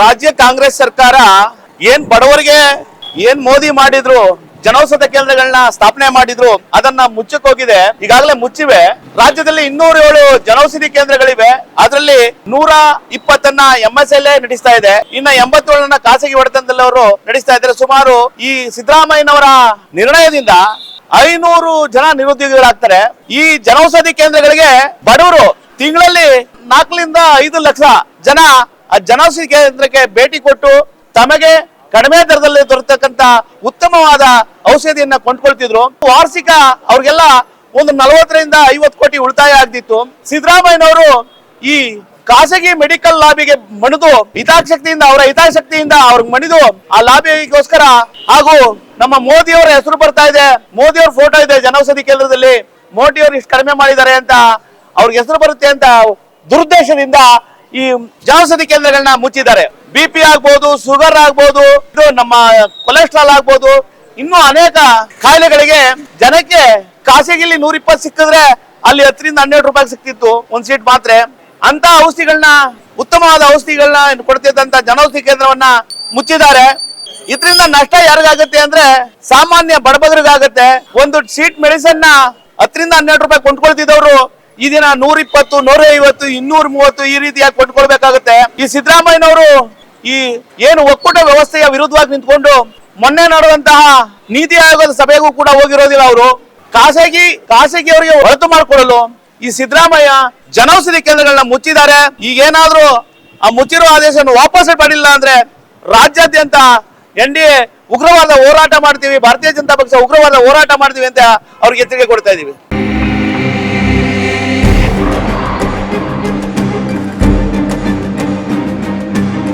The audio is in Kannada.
ರಾಜ್ಯ ಕಾಂಗ್ರೆಸ್ ಸರ್ಕಾರ ಏನ್ ಬಡವರಿಗೆ ಏನ್ ಮೋದಿ ಮಾಡಿದ್ರು, ಜನೌಷಧ ಕೇಂದ್ರಗಳನ್ನ ಸ್ಥಾಪನೆ ಮಾಡಿದ್ರು, ಅದನ್ನ ಮುಚ್ಚಕ್ ಹೋಗಿದೆ. ಈಗಾಗಲೇ ಮುಚ್ಚಿವೆ. ರಾಜ್ಯದಲ್ಲಿ ಇನ್ನೂರ ಏಳು ಜನೌಷಧಿ ಕೇಂದ್ರಗಳಿವೆ. ಅದರಲ್ಲಿ ನೂರ ಇಪ್ಪತ್ತನ್ನ ಎಂ ಎಸ್ ಎಲ್ ನಡೆಸ್ತಾ ಇದೆ. ಇನ್ನ ಎಂಬತ್ತೇಳನ್ನ ಖಾಸಗಿ ಒಡೆತನದಲ್ಲಿ ಅವರು ನಡೆಸ್ತಾ ಇದ್ದಾರೆ. ಸುಮಾರು ಈ ಸಿದ್ದರಾಮಯ್ಯನವರ ನಿರ್ಣಯದಿಂದ ಐನೂರು ಜನ ನಿರುದ್ಯೋಗಿಗಳಾಗ್ತಾರೆ. ಈ ಜನೌಷಧಿ ಕೇಂದ್ರಗಳಿಗೆ ಬಡವರು ತಿಂಗಳಲ್ಲಿ ನಾಲ್ಕರಿಂದ ಐದು ಲಕ್ಷ ಜನ ಆ ಜನೌಷಧಿ ಕೇಂದ್ರಕ್ಕೆ ಭೇಟಿ ಕೊಟ್ಟು ತಮಗೆ ಕಡಿಮೆ ದರದಲ್ಲಿ ದೊರೆತಕ್ಕಂತ ಉತ್ತಮವಾದ ಔಷಧಿಯನ್ನ ಕೊಂಡ್ಕೊಳ್ತಿದ್ರು. ವಾರ್ಷಿಕ ಅವ್ರಿಗೆಲ್ಲ ಒಂದು ನಲವತ್ತರಿಂದ ಐವತ್ತು ಕೋಟಿ ಉಳಿತಾಯ ಆಗ್ತಿತ್ತು. ಸಿದ್ದರಾಮಯ್ಯನವರು ಈ ಖಾಸಗಿ ಮೆಡಿಕಲ್ ಲಾಬಿಗೆ ಮಣಿದು ಹಿತಾಸಕ್ತಿಯಿಂದ, ಅವರ ಹಿತಾಸಕ್ತಿಯಿಂದ ಅವ್ರಿಗೆ ಮಣಿದು ಆ ಲಾಬಿಗೋಸ್ಕರ ಹಾಗೂ ನಮ್ಮ ಮೋದಿಯವರ ಹೆಸರು ಬರ್ತಾ ಇದೆ. ಮೋದಿಯವರ ಫೋಟೋ ಇದೆ ಜನೌಷಧಿ ಕೇಂದ್ರದಲ್ಲಿ. ಮೋದಿ ಅವರು ಇಷ್ಟು ಕಡಿಮೆ ಮಾಡಿದ್ದಾರೆ ಅಂತ ಅವ್ರಿಗೆ ಹೆಸರು ಬರುತ್ತೆ ಅಂತ ದುರುದ್ದೇಶದಿಂದ ಈ ಜನೌಷಧಿ ಕೇಂದ್ರಗಳನ್ನ ಮುಚ್ಚಿದ್ದಾರೆ. ಬಿ ಪಿ ಆಗ್ಬೋದು ಶುಗರ್ ಆಗ್ಬೋದು, ಇದು ನಮ್ಮ ಕೊಲೆಸ್ಟ್ರಾಲ್ ಆಗ್ಬೋದು. ಇನ್ನು ಅನೇಕ ಕಾಯಿಲೆಗಳಿಗೆ ಜನಕ್ಕೆ ಖಾಸಗಿಲಿ ನೂರ ಇಪ್ಪತ್ತು ಸಿಕ್ಕಿದ್ರೆ ಅಲ್ಲಿ ಹತ್ತರಿಂದ ಹನ್ನೆರಡು ರೂಪಾಯಿ ಸಿಕ್ತಿತ್ತು ಒಂದ್ ಸೀಟ್ ಮಾತ್ರ. ಅಂತ ಔಷಧಿಗಳನ್ನ, ಉತ್ತಮವಾದ ಔಷಧಿಗಳನ್ನ ಕೊಡ್ತಿದ್ದಂತ ಜನೌಷಧಿ ಕೇಂದ್ರವನ್ನ ಮುಚ್ಚಿದ್ದಾರೆ. ಇದರಿಂದ ನಷ್ಟ ಯಾರಿಗಾಗುತ್ತೆ ಅಂದ್ರೆ ಸಾಮಾನ್ಯ ಬಡಬಗರಿಗಾಗತ್ತೆ ಒಂದು ಸೀಟ್ ಮೆಡಿಸನ್ನ ಹತ್ತರಿಂದ ಹನ್ನೆರಡು ರೂಪಾಯಿ ಕೊಂಡ್ಕೊಳ್ತಿದ್ದವರು ಈ ದಿನ ನೂರ ಇಪ್ಪತ್ತು ನೂರ ಐವತ್ತು ಇನ್ನೂರ ಮೂವತ್ತು ಈ ರೀತಿಯಾಗಿ ಕೊಂಡ್ಕೊಳ್ಬೇಕಾಗುತ್ತೆ ಈ ಸಿದ್ದರಾಮಯ್ಯನವರು ಈ ಏನು ಒಕ್ಕೂಟ ವ್ಯವಸ್ಥೆಯ ವಿರುದ್ಧವಾಗಿ ನಿಂತ್ಕೊಂಡು ಮೊನ್ನೆ ನಡೆದಂತಹ ನೀತಿ ಆಯೋಗದ ಸಭೆಗೂ ಕೂಡ ಹೋಗಿರೋದಿಲ್ಲ ಅವರು. ಖಾಸಗಿ ಖಾಸಗಿ ಅವರಿಗೆ ಹೊರತು ಮಾಡಿಕೊಡಲು ಈ ಸಿದ್ದರಾಮಯ್ಯ ಜನೌಷಧಿ ಕೇಂದ್ರಗಳನ್ನ ಮುಚ್ಚಿದ್ದಾರೆ. ಈಗೇನಾದ್ರೂ ಆ ಮುಚ್ಚಿರೋ ಆದೇಶವನ್ನು ವಾಪಸ್ ಪಡಿಲ್ಲ ಅಂದ್ರೆ ರಾಜ್ಯಾದ್ಯಂತ ಎನ್ ಡಿ ಎ ಉಗ್ರವಾದ ಹೋರಾಟ ಮಾಡ್ತೀವಿ, ಭಾರತೀಯ ಜನತಾ ಪಕ್ಷ ಉಗ್ರವಾದ ಹೋರಾಟ ಮಾಡ್ತೀವಿ ಅಂತ ಅವ್ರಿಗೆ ಎಚ್ಚರಿಕೆ ಕೊಡ್ತಾ ಇದೀವಿ